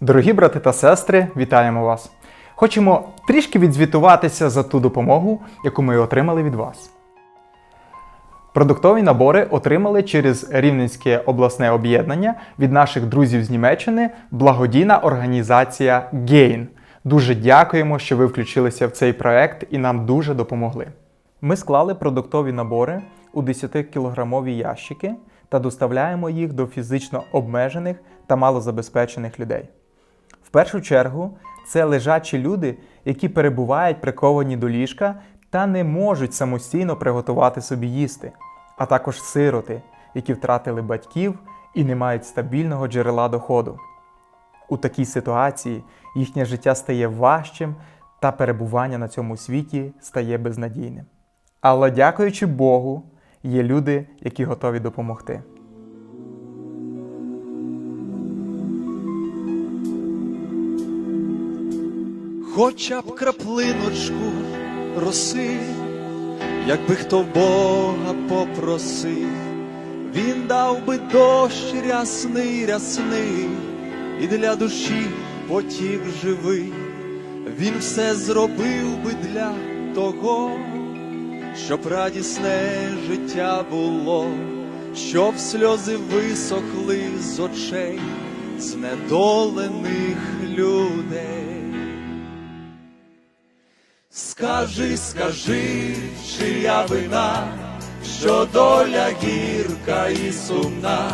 Дорогі брати та сестри, вітаємо вас! Хочемо трішки відзвітуватися за ту допомогу, яку ми отримали від вас. Продуктові набори отримали через Рівненське обласне об'єднання від наших друзів з Німеччини благодійна організація Gain. Дуже дякуємо, що ви включилися в цей проект і нам дуже допомогли. Ми склали продуктові набори у 10-кілограмові ящики та доставляємо їх до фізично обмежених та малозабезпечених людей. Першу чергу це лежачі люди, які перебувають приковані до ліжка та не можуть самостійно приготувати собі їсти, а також сироти, які втратили батьків і не мають стабільного джерела доходу. У такій ситуації їхнє життя стає важчим та перебування на цьому світі стає безнадійним. Але дякуючи Богу, є люди, які готові допомогти. Хоча б краплиночку роси, якби хто Бога попросив, він дав би дощ рясний, рясний, і для душі потік живий, він все зробив би для того, щоб радісне життя було, щоб сльози висохли з очей знедолених людей. Скажи, скажи, чия вина, що доля гірка і сумна,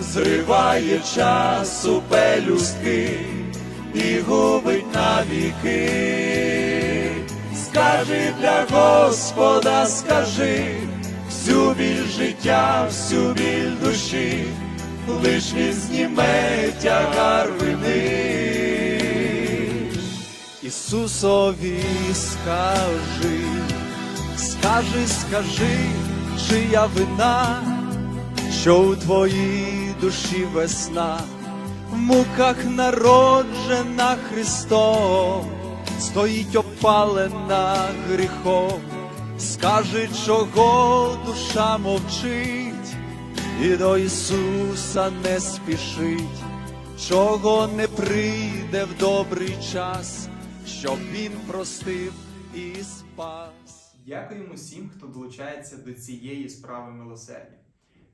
зриває часу пелюстки і губить навіки. Скажи для Господа, скажи, всю біль життя, всю біль душі, лиш він зніме тягар Ісусові скажи, скажи, скажи, чия вина, що у твоїй душі весна, в муках народжена Христом, стоїть опалена гріхом, скажи, чого душа мовчить, і до Ісуса не спішить, чого не прийде в добрий час, щоб Він простив і спас. Дякуємо всім, хто долучається до цієї справи милосердя.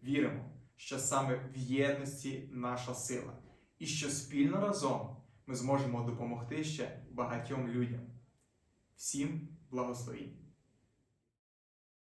Віримо, що саме в єдності наша сила, і що спільно разом ми зможемо допомогти ще багатьом людям. Всім благословінь!